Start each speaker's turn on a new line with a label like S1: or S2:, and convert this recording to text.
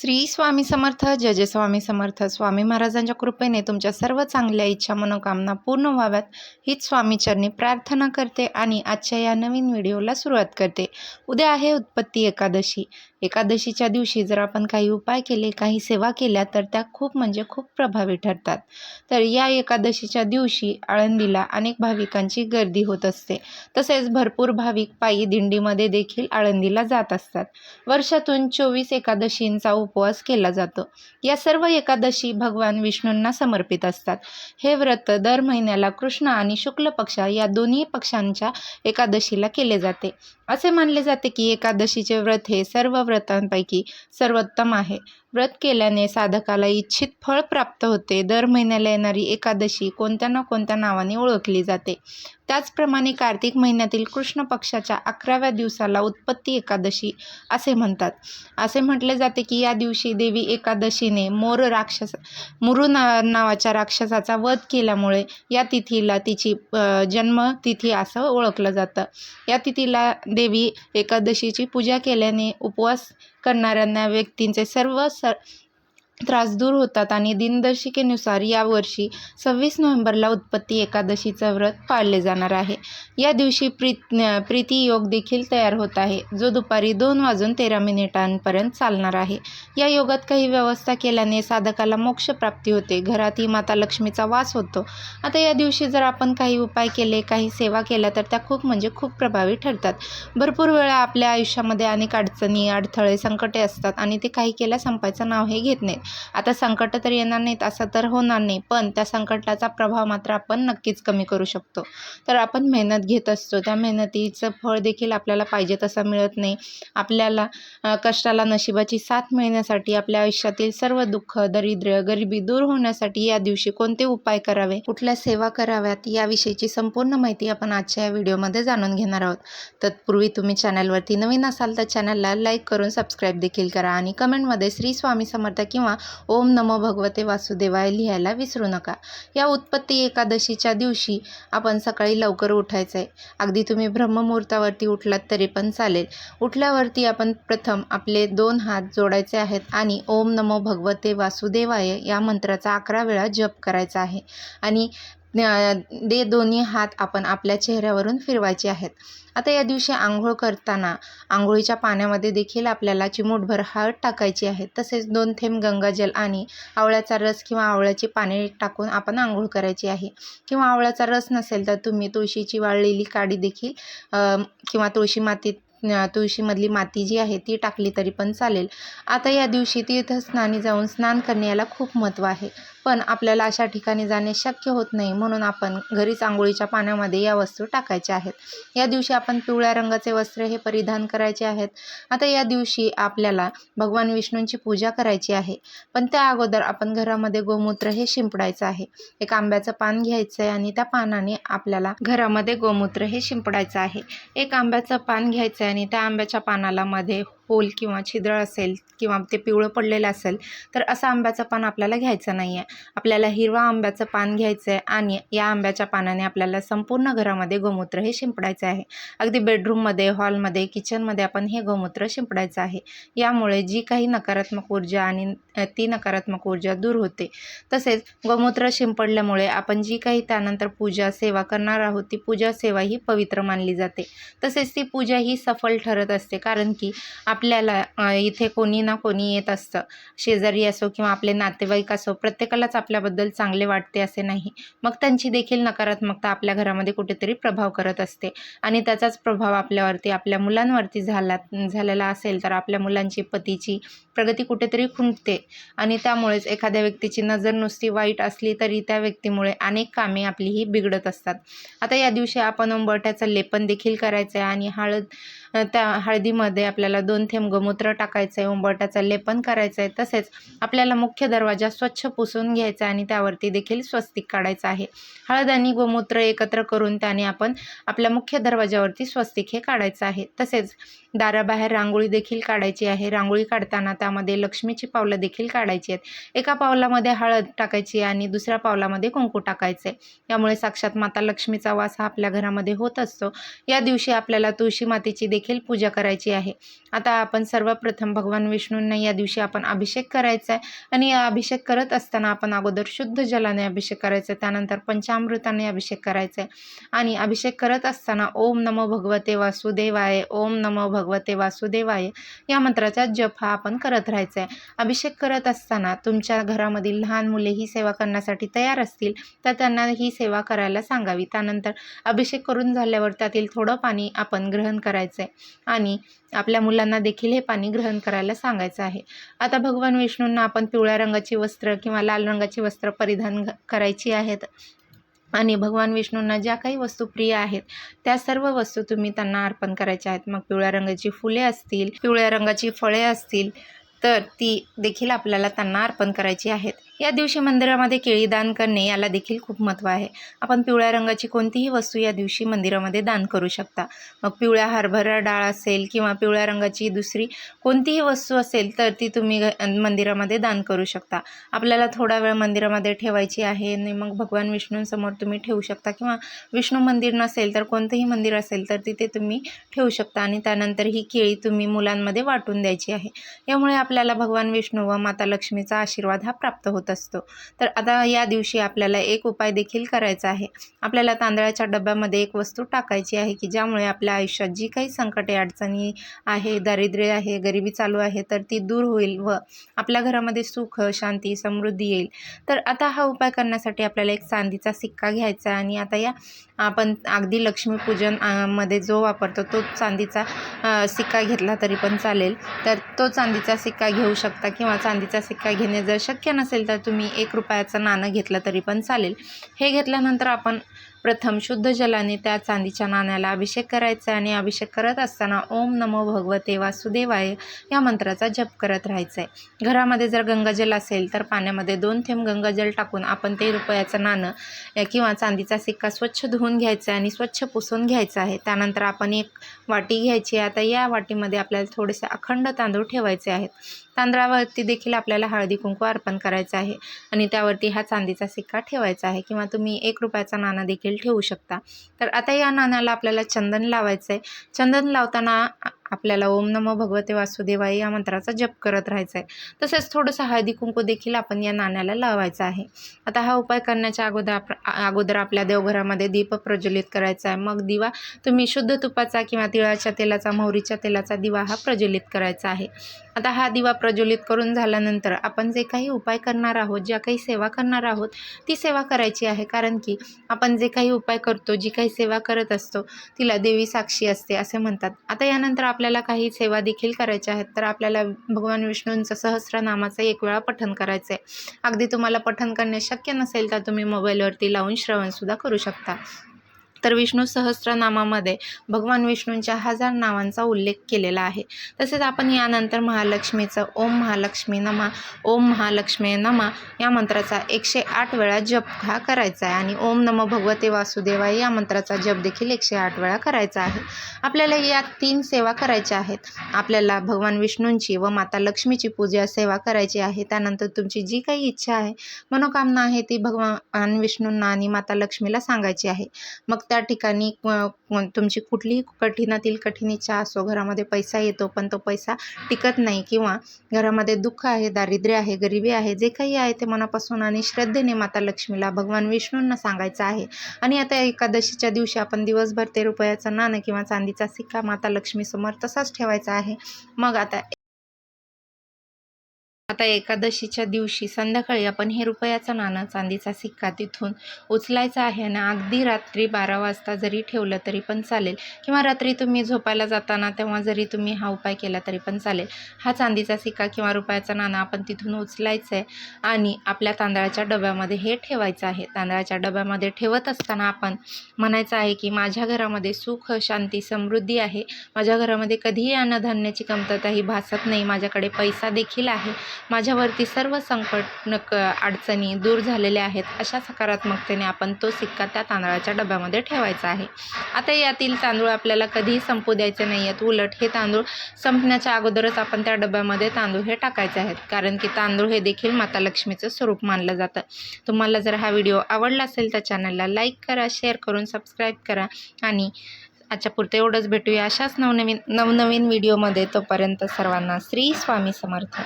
S1: श्री स्वामी समर्थ जय जय स्वामी समर्थ. स्वामी महाराजांच्या कृपेने तुमच्या सर्व चांगल्या इच्छा मनोकामना पूर्ण व्हाव्यात. हीच स्वामीचरणी प्रार्थना करते आणि आजच्या या नवीन व्हिडिओला सुरुवात करते. उद्या आहे उत्पत्ती एकादशी. एकादशीच्या दिवशी जर आपण काही उपाय केले काही सेवा केल्या तर त्या खूप म्हणजे खूप प्रभावी ठरतात. तर या एकादशीच्या दिवशी आळंदीला अनेक भाविकांची गर्दी होत असते. तसेच भरपूर भाविक पायी दिंडीमध्ये देखील आळंदीला जात असतात. वर्षातून चोवीस एकादशींचा उपवास केला जातो. या सर्व एकादशी भगवान विष्णूंना समर्पित असतात. हे व्रत दर महिन्याला कृष्ण आणि शुक्ल पक्ष या दोन्ही पक्षांच्या एकादशीला केले जाते. असे मानले जाते की एकादशीचे व्रत हे सर्व व्रतांपैकी सर्वोत्तम आहे. व्रत केल्याने साधकाला इच्छित फळ प्राप्त होते. दर महिन्याला येणारी एकादशी कोणत्या ना कोणत्या नावाने ओळखली जाते. त्याचप्रमाणे कार्तिक महिन्यातील कृष्ण पक्षाच्या अकराव्या दिवसाला उत्पत्ती एकादशी असे म्हणतात. असे म्हटले जाते की या दिवशी देवी एकादशीने मोर राक्षस मुरु ना नावाच्या राक्षसाचा वध केल्यामुळे या तिथीला तिची जन्मतिथी असं ओळखलं जातं. या तिथीला देवी एकादशीची पूजा केल्याने उपवास करणाऱ्यांना व्यक्तींचे सर्व स त्रास दूर होतात आणि दिनदर्शिकेनुसार यावर्षी सव्वीस नोव्हेंबरला उत्पत्ती एकादशीचं व्रत पाळले जाणार आहे. या दिवशी प्रीत प्रीती योग देखील तयार होत आहे जो दुपारी दोन वाजून तेरा मिनिटांपर्यंत चालणार आहे. या योगात काही व्यवस्था केल्याने साधकाला मोक्ष प्राप्ती होते घरातही माता लक्ष्मीचा वास होतो. आता या दिवशी जर आपण काही उपाय केले काही सेवा केल्या तर त्या खूप म्हणजे खूप प्रभावी ठरतात. भरपूर वेळा आपल्या आयुष्यामध्ये अनेक अडचणी अडथळे संकटे असतात आणि ते काही केल्या संपायचं नाव हे घेत नाहीत. आता संकट तर येणार नाहीत असं तर होणार नाही पण त्या संकटाचा प्रभाव मात्र आपण नक्कीच कमी करू शकतो. तर आपण मेहनत घेत असतो त्या मेहनतीचं फळ देखील आपल्याला पाहिजे तसं मिळत नाही. आपल्याला कष्टाला नशिबाची साथ मिळण्यासाठी आपल्या आयुष्यातील सर्व दुःख दरिद्र गरिबी दूर होण्यासाठी या दिवशी कोणते उपाय करावे? कुठल्या सेवा कराव्यात? याविषयीची संपूर्ण माहिती आपण आजच्या या व्हिडिओमध्ये जाणून घेणार आहोत. तत्पूर्वी तुम्ही चॅनलवरती नवीन असाल तर चॅनलला लाईक करून सबस्क्राईब देखील करा आणि कमेंटमध्ये श्री स्वामी समर्थ किंवा ओम नमो भगवते वासुदेवाय लिहायला विसरू नका. या उत्पत्ती एकादशीच्या दिवशी आपण सकाळी लवकर उठायचं आहे अगदी तुम्ही ब्रह्ममुहूर्तावरती उठलात तरी पण चालेल. उठल्यावरती आपण प्रथम आपले दोन हात जोडायचे आहेत आणि ओम नमो भगवते वासुदेवाय या मंत्राचा अकरा वेळा जप करायचा आहे. आणि दे दोन्ही हात आपण आपल्या चेहऱ्यावरून फिरवायचे आहेत. आता या दिवशी आंघोळ करताना आंघोळीच्या पाण्यामध्ये देखील आपल्याला चिमूटभर हळद टाकायची आहे. तसेच दोन थेंब गंगाजल आणि आवळ्याचा रस किंवा आवळ्याची पाने टाकून आपण आंघोळ करायची आहे. किंवा आवळ्याचा रस नसेल तर तुम्ही तुळशीची वाळलेली काडी देखील किंवा तुळशी मातीत तुळशीमधली माती जी आहे ती टाकली तरी पण चालेल. आता या दिवशी तीर्थस्नानी जाऊन स्नान करणे याला खूप महत्त्व आहे. पण आपल्याला अशा ठिकाणी जाणे शक्य होत नाही म्हणून आपण घरीच आंघोळीच्या पाण्यामध्ये या वस्तू टाकायच्या आहेत. या दिवशी आपण पिवळ्या रंगाचे वस्त्र हे परिधान करायचे आहेत. आता या दिवशी आपल्याला भगवान विष्णूंची पूजा करायची आहे. पण त्या अगोदर आपण घरामध्ये गोमूत्र हे शिंपडायचं आहे. एक आंब्याचं पान घ्यायचं आहे आणि त्या पानाने आपल्याला घरामध्ये गोमूत्र हे शिंपडायचं आहे. एक आंब्याचं पान घ्यायचं आहे आणि त्या आंब्याच्या पानाला मध्ये होल किंवा छिद्र असेल किंवा ते पिवळं पडलेलं असेल तर असं आंब्याचं पान आपल्याला घ्यायचं नाही आहे आपल्याला हिरवा आंब्याचं पान घ्यायचं आहे आणि या आंब्याच्या पानाने आपल्याला संपूर्ण घरामध्ये गोमूत्र हे शिंपडायचं आहे. अगदी बेडरूममध्ये हॉलमध्ये किचनमध्ये आपण हे गोमूत्र शिंपडायचं आहे. यामुळे जी काही नकारात्मक ऊर्जा आणि ती नकारात्मक ऊर्जा दूर होते. तसेच गोमूत्र शिंपडल्यामुळे आपण जी काही त्यानंतर पूजा सेवा करणार आहोत ती पूजा सेवा ही पवित्र मानली जाते. तसेच ती पूजा ही सफल ठरत असते कारण की आप आपल्याला इथे कोणी ना कोणी येत असतं. शेजारी असो किंवा आपले नातेवाईक असो प्रत्येकालाच आपल्याबद्दल चांगले वाटते असे नाही. मग त्यांची देखील नकारात्मकता आपल्या घरामध्ये कुठेतरी प्रभाव करत असते. आणि त्याचाच प्रभाव आपल्यावरती आपल्या मुलांवरती झाला झालेला असेल तर आपल्या मुलांची पतीची प्रगती कुठेतरी खुंटते. आणि त्यामुळेच एखाद्या व्यक्तीची नजर नुसती वाईट असली तरी त्या व्यक्तीमुळे अनेक कामे आपली ही बिघडत असतात. आता या दिवशी आपण उंबरठ्याचं लेपन देखील करायचं आहे आणि हळद त्या हळदीमध्ये आपल्याला दोन थेंब गोमूत्र टाकायचं आहे उंबरटाचं लेपन करायचं आहे तसेच आपल्याला मुख्य दरवाजा स्वच्छ पुसून घ्यायचा आहे आणि त्यावरती देखील स्वस्तिक काढायचं आहे. हळद आणि गोमूत्र एकत्र करून त्याने आपण आपल्या मुख्य दरवाजावरती स्वस्तिक हे काढायचं आहे. तसेच दाराबाहेर रांगोळी देखील काढायची आहे. रांगोळी काढताना त्यामध्ये लक्ष्मीची पावलं देखील काढायची आहेत. एका पावलामध्ये हळद टाकायची आणि दुसऱ्या पावलामध्ये कुंकू टाकायचं आहे यामुळे साक्षात माता लक्ष्मीचा वास हा आपल्या घरामध्ये होत असतो. या दिवशी आपल्याला तुळशी मातेची देखील देखील पूजा करायची आहे. आता आपण सर्वप्रथम भगवान विष्णूंना या दिवशी आपण अभिषेक करायचा आहे आणि या अभिषेक करत असताना आपण अगोदर शुद्ध जलाने अभिषेक करायचा आहे. त्यानंतर पंचामृताने अभिषेक करायचा आहे. आणि अभिषेक करत असताना ओम नमो भगवते वासुदेवाय ओम नमो भगवते वासुदेवाय या मंत्राचा जप हा आपण करत राहायचा आहे. अभिषेक करत असताना तुमच्या घरामधील लहान मुले ही सेवा करण्यासाठी तयार असतील तर त्यांना ही सेवा करायला सांगावी. त्यानंतर अभिषेक करून झाल्यावर त्यातील थोडं पाणी आपण ग्रहण करायचं आहे. आणि आपल्या मुलांना देखील हे पाणी ग्रहण करायला सांगायचं आहे. आता भगवान विष्णूंना आपण पिवळ्या रंगाची वस्त्र किंवा लाल रंगाची वस्त्र परिधान करायची आहेत. आणि भगवान विष्णूंना ज्या काही वस्तू प्रिय आहेत त्या सर्व वस्तू तुम्ही त्यांना अर्पण करायच्या आहेत. मग पिवळ्या रंगाची फुले असतील पिवळ्या रंगाची फळे असतील तर ती देखील आपल्याला त्यांना अर्पण करायची आहेत. या दिवशी मंदिरामध्ये केळी दान करणे याला देखील खूप महत्त्व आहे. आपण पिवळ्या रंगाची कोणतीही वस्तू या दिवशी मंदिरामध्ये दान करू शकता. मग पिवळ्या हरभरा डाळ असेल किंवा पिवळ्या रंगाची दुसरी कोणतीही वस्तू असेल तर ती तुम्ही घ- मंदिरामध्ये दान करू शकता. आपल्याला थोडा वेळ मंदिरामध्ये ठेवायची आहे आणि मग भगवान विष्णूंसमोर तुम्ही ठेवू शकता किंवा विष्णू मंदिर नसेल तर कोणतंही मंदिर असेल तर तिथे तुम्ही ठेवू शकता आणि त्यानंतर ही केळी तुम्ही मुलांमध्ये वाटून द्यायची आहे. यामुळे आपल्याला भगवान विष्णू व माता लक्ष्मीचा आशीर्वाद हा प्राप्त होतो. असतो. तर आता या दिवशी आपल्याला एक उपाय देखील करायचा आहे. आपल्याला तांदळाच्या डब्यामध्ये एक वस्तू टाकायची आहे की ज्यामुळे आपल्या आयुष्यात जी काही संकटे अडचणी आहे दारिद्र्य आहे गरिबी चालू आहे तर ती दूर होईल व आपल्या घरामध्ये सुख शांती समृद्धी येईल. तर आता हा उपाय करण्यासाठी आपल्याला एक चांदीचा सिक्का घ्यायचा आहे आणि आता या आपण अगदी लक्ष्मीपूजनमध्ये जो वापरतो तो चांदीचा सिक्का घेतला तरी पण चालेल. तर तो चांदीचा सिक्का घेऊ शकता किंवा चांदीचा सिक्का घेणे जर शक्य नसेल तर तुम्ही एक रुपयाचं नाणं घेतलं तरी पण चालेल. हे घेतल्यानंतर आपण प्रथम शुद्ध जलाने त्या चांदीच्या नाण्याला अभिषेक करायचा आहे आणि अभिषेक करत असताना ओम नमो भगवते वासुदेवाय या मंत्राचा जप करत राहायचा आहे घरामध्ये जर गंगाजल असेल तर पाण्यामध्ये दोन थेंब गंगाजल टाकून आपण ते रुपयाचं नाणं किंवा चांदीचा सिक्का स्वच्छ धुवून घ्यायचा आहे आणि स्वच्छ पुसून घ्यायचा आहे. त्यानंतर आपण एक वाटी घ्यायची आहे. आता या वाटीमध्ये आपल्याला थोडेसे अखंड तांदूळ ठेवायचे आहेत. तांदळावरती देखील आपल्याला हळदी कुंकू अर्पण करायचं आहे आणि त्यावरती हा चांदीचा सिक्का ठेवायचा आहे. किंवा तुम्ही एक रुपयाचा नाणं देखील ठेवू शकता. तर आता या नाण्याला आपल्याला चंदन लावायचं आहे चंदन लावताना आपल्याला ओम नमो भगवते वासुदेवाय या मंत्राचा जप करत राहायचा आहे तसेच थोडंसं हळदी कुंकू देखील आपण या नाण्याला लावायचा आहे. आता हा उपाय करण्याच्या अगोदर आप अगोदर आपल्या देवघरामध्ये दीप प्रज्वलित करायचा आहे मग दिवा तुम्ही शुद्ध तुपाचा किंवा तिळाच्या तेलाचा मोहरीच्या तेलाचा दिवा हा प्रज्वलित करायचा आहे. आता हा दिवा प्रज्वलित करून झाल्यानंतर आपण जे काही उपाय करणार आहोत ज्या काही सेवा करणार आहोत ती सेवा करायची आहे. कारण की आपण जे काही उपाय करतो जी काही सेवा करत असतो तिला देवी साक्षी असते असे म्हणतात. आता यानंतर आपल्याला काही सेवा देखील करायच्या आहेत तर आपल्याला भगवान विष्णूंचं सहस्रनामाचं एक वेळा पठन करायचं आहे अगदी तुम्हाला पठन करणे शक्य नसेल तर तुम्ही मोबाईलवरती लावून श्रवणसुद्धा करू शकता. तर विष्णू सहस्रनामामध्ये भगवान विष्णूंच्या हजार नावांचा उल्लेख केलेला आहे. तसेच आपण यानंतर महालक्ष्मीचं ओम महालक्ष्मी नमा ओम महालक्ष्मी नमा या मंत्राचा एकशे आठ वेळा जप हा करायचा आहे आणि ओम नमो भगवते वासुदेवाय या मंत्राचा जप देखील एकशे आठ वेळा करायचा आहे. आपल्याला या तीन सेवा करायच्या आहेत. आपल्याला भगवान विष्णूंची व माता लक्ष्मीची पूजा सेवा करायची आहे. त्यानंतर तुमची जी काही इच्छा आहे मनोकामना आहे ती भगवान विष्णूंना आणि माता लक्ष्मीला सांगायची आहे. मग त्या ठिकाणी तुमची कुठलीही कठीणातील कठीण इच्छा असो घरामध्ये पैसा येतो पण तो पैसा टिकत नाही किंवा घरामध्ये दुःख आहे दारिद्र्य आहे गरिबी आहे जे काही आहे ते मनापासून आणि श्रद्धेने माता लक्ष्मीला भगवान विष्णूंना सांगायचं आहे. आणि आता एकादशीच्या दिवशी आपण दिवसभर ते रुपयाचं नाणं किंवा चांदीचा सिक्का माता लक्ष्मीसमोर तसाच ठेवायचा आहे. मग आता आता एकादशीच्या दिवशी संध्याकाळी आपण हे रुपयाचं नाणं चांदीचा सिक्का तिथून उचलायचा आहे आणि अगदी रात्री बारा वाजता जरी ठेवलं तरी पण चालेल. किंवा रात्री तुम्ही झोपायला जाताना तेव्हा जरी तुम्ही हा उपाय केला तरी पण चालेल. हा चांदीचा सिक्का किंवा रुपयाचं नाणं आपण तिथून उचलायचं आहे आणि आपल्या तांदळाच्या डब्यामध्ये हे ठेवायचं आहे. तांदळाच्या डब्यामध्ये ठेवत असताना आपण म्हणायचं आहे की माझ्या घरामध्ये सुख शांती समृद्धी आहे. माझ्या घरामध्ये कधीही अन्नधान्याची कमतरता ही भासत नाही. माझ्याकडे पैसा देखील आहे. माझ्यावरती सर्व संकट नक अडचणी दूर झालेल्या आहेत अशा सकारात्मकतेने आपण तो सिक्का त्या तांदळाच्या डब्यामध्ये ठेवायचा आहे. आता यातील तांदूळ आपल्याला कधीही संपू द्यायचे नाही आहेत उलट हे तांदूळ संपण्याच्या अगोदरच आपण त्या डब्यामध्ये तांदूळ हे टाकायचे आहेत. कारण की तांदूळ हे देखील माता लक्ष्मीचं स्वरूप मानलं जातं. तुम्हाला जर हा व्हिडिओ आवडला असेल तर चॅनलला लाईक करा शेअर करून सबस्क्राईब करा आणि आजच्या पुरते एवढंच भेटूया अशाच नवनवीन नवनवीन व्हिडिओमध्ये. तोपर्यंत सर्वांना श्री स्वामी समर्थ.